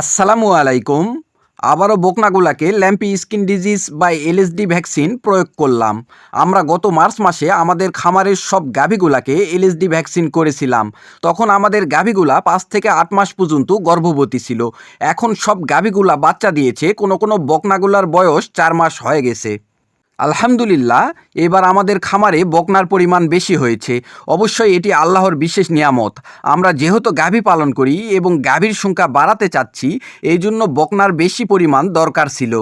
আসসালামু আলাইকুম। আবারও বকনাগুলাকে ল্যাম্পি স্কিন ডিজিজ বা এলএসডি ভ্যাকসিন প্রয়োগ করলাম। আমরা গত মার্চ মাসে আমাদের খামারের সব গাভীগুলাকে এলএসডি ভ্যাকসিন করেছিলাম। তখন আমাদের গাভীগুলা পাঁচ থেকে আট মাস পর্যন্ত গর্ভবতী ছিল। এখন সব গাভীগুলা বাচ্চা দিয়েছে, কোনো কোনো বকনাগুলার বয়স চার মাস হয়ে গেছে। আলহামদুলিল্লাহ, এবার আমাদের খামারে বকনার পরিমাণ বেশি হয়েছে। অবশ্যই এটি আল্লাহর বিশেষ নিয়ামত। আমরা যেহেতু গাভী পালন করি এবং গাভীর সংখ্যা বাড়াতে চাচ্ছি, এই জন্য বকনার বেশি পরিমাণ দরকার ছিল।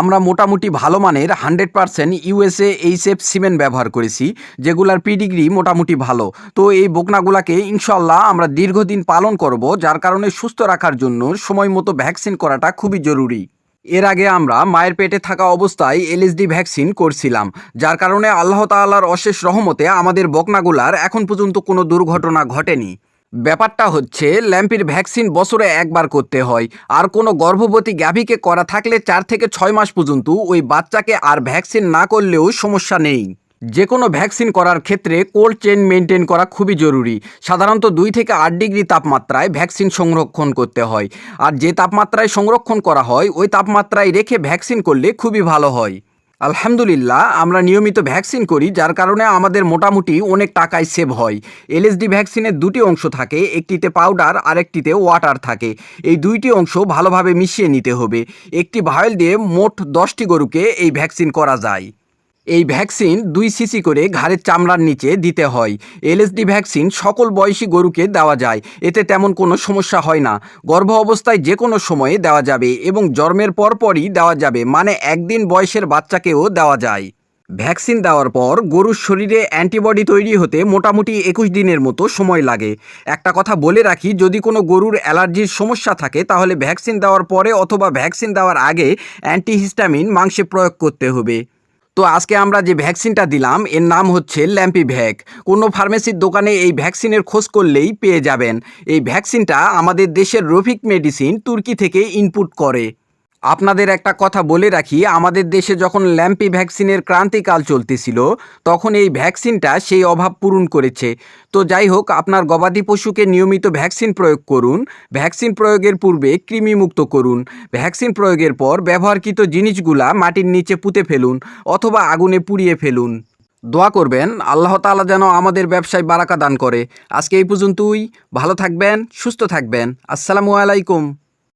আমরা মোটামুটি ভালো মানের hundred percent USA HF cement ব্যবহার করেছি, যেগুলার পিডিগ্রি মোটামুটি ভালো। তো এই বকনাগুলাকে ইনশাল্লাহ আমরা দীর্ঘদিন পালন করব, যার কারণে সুস্থ রাখার জন্য সময় মতো ভ্যাকসিন করাটা খুবই জরুরি। এর আগে আমরা মায়ের পেটে থাকা অবস্থায় এলএসডি ভ্যাকসিন করছিলাম, যার কারণে আল্লাহ তাল্লার অশেষ রহমতে আমাদের বকনাগুলার এখন পর্যন্ত কোনো দুর্ঘটনা ঘটেনি। ব্যাপারটা হচ্ছে, ল্যাম্পির ভ্যাকসিন বছরে একবার করতে হয়, আর কোনো গর্ভবতী গ্যাভিকে করা থাকলে চার থেকে ছয় মাস পর্যন্ত ওই বাচ্চাকে আর ভ্যাকসিন না করলেও সমস্যা নেই। যে কোনো ভ্যাকসিন করার ক্ষেত্রে কোল্ড চেন মেনটেন করা খুবই জরুরি। সাধারণত দুই থেকে আট ডিগ্রি তাপমাত্রায় ভ্যাকসিন সংরক্ষণ করতে হয়। আর যে তাপমাত্রায় সংরক্ষণ করা হয়, ওই তাপমাত্রায় রেখে ভ্যাকসিন করলে খুবই ভালো হয়। আলহামদুলিল্লাহ, আমরা নিয়মিত ভ্যাকসিন করি, যার কারণে আমাদের মোটামুটি অনেক টাকায় সেভ হয়। এলএসডি ভ্যাকসিনের দুটি অংশ থাকে, একটিতে পাউডার, আরেকটিতে ওয়াটার থাকে। এই দুইটি অংশ ভালোভাবে মিশিয়ে নিতে হবে। একটি ভায়েল দিয়ে মোট দশটি গরুকে এই ভ্যাকসিন করা যায়। এই ভ্যাকসিন দুই সিসি করে ঘাড়ের চামড়ার নিচে দিতে হয়। এলএসডি ভ্যাকসিন সকল বয়সী গরুকে দেওয়া যায়। এতে তেমন কোনো সমস্যা হয় না। গর্ভ অবস্থায় যে কোনো সময়ে দেওয়া যাবে এবং জন্মের পরপরই দেওয়া যাবে মানে একদিন বয়সের বাচ্চাকেও দেওয়া যায়। ভ্যাকসিন দেওয়ার পর গরুর শরীরে অ্যান্টিবডি তৈরি হতে মোটামুটি একুশ দিনের মতো সময় লাগে। একটা কথা বলে রাখি, যদি কোনো গরুর অ্যালার্জির সমস্যা থাকে, তাহলে ভ্যাকসিন দেওয়ার পরে অথবা ভ্যাকসিন দেওয়ার আগে অ্যান্টিহিস্টামিন মাংসে প্রয়োগ করতে হবে। তো আজকে আমরা যে ভ্যাকসিনটা দিলাম, এর নাম হচ্ছে ল্যাম্পি ভ্যাক কোনো ফার্মেসির দোকানে এই ভ্যাকসিনের খোঁজ করলেই পেয়ে যাবেন। এই ভ্যাকসিনটা আমাদের দেশের রফিক মেডিসিন তুর্কি থেকে ইনপুট করে। আপনাদের একটা কথা বলে রাখি, আমাদের দেশে যখন ল্যাম্পি ভ্যাকসিনের ক্রান্তিকাল চলতেছিল, তখন এই ভ্যাকসিনটা সেই অভাব পূরণ করেছে। তো যাই হোক, আপনার গবাদি পশুকে নিয়মিত ভ্যাকসিন প্রয়োগ করুন। ভ্যাকসিন প্রয়োগের পূর্বে কৃমিমুক্ত করুন। ভ্যাকসিন প্রয়োগের পর ব্যবহারকৃত জিনিসগুলা মাটির নিচে পুঁতে ফেলুন অথবা আগুনে পুড়িয়ে ফেলুন। দোয়া করবেন, আল্লাহ তাআলা যেন আমাদের ব্যবসায় বারাকা দান করে। আজকে এই পর্যন্তই। ভালো থাকবেন, সুস্থ থাকবেন। আসসালামু আলাইকুম।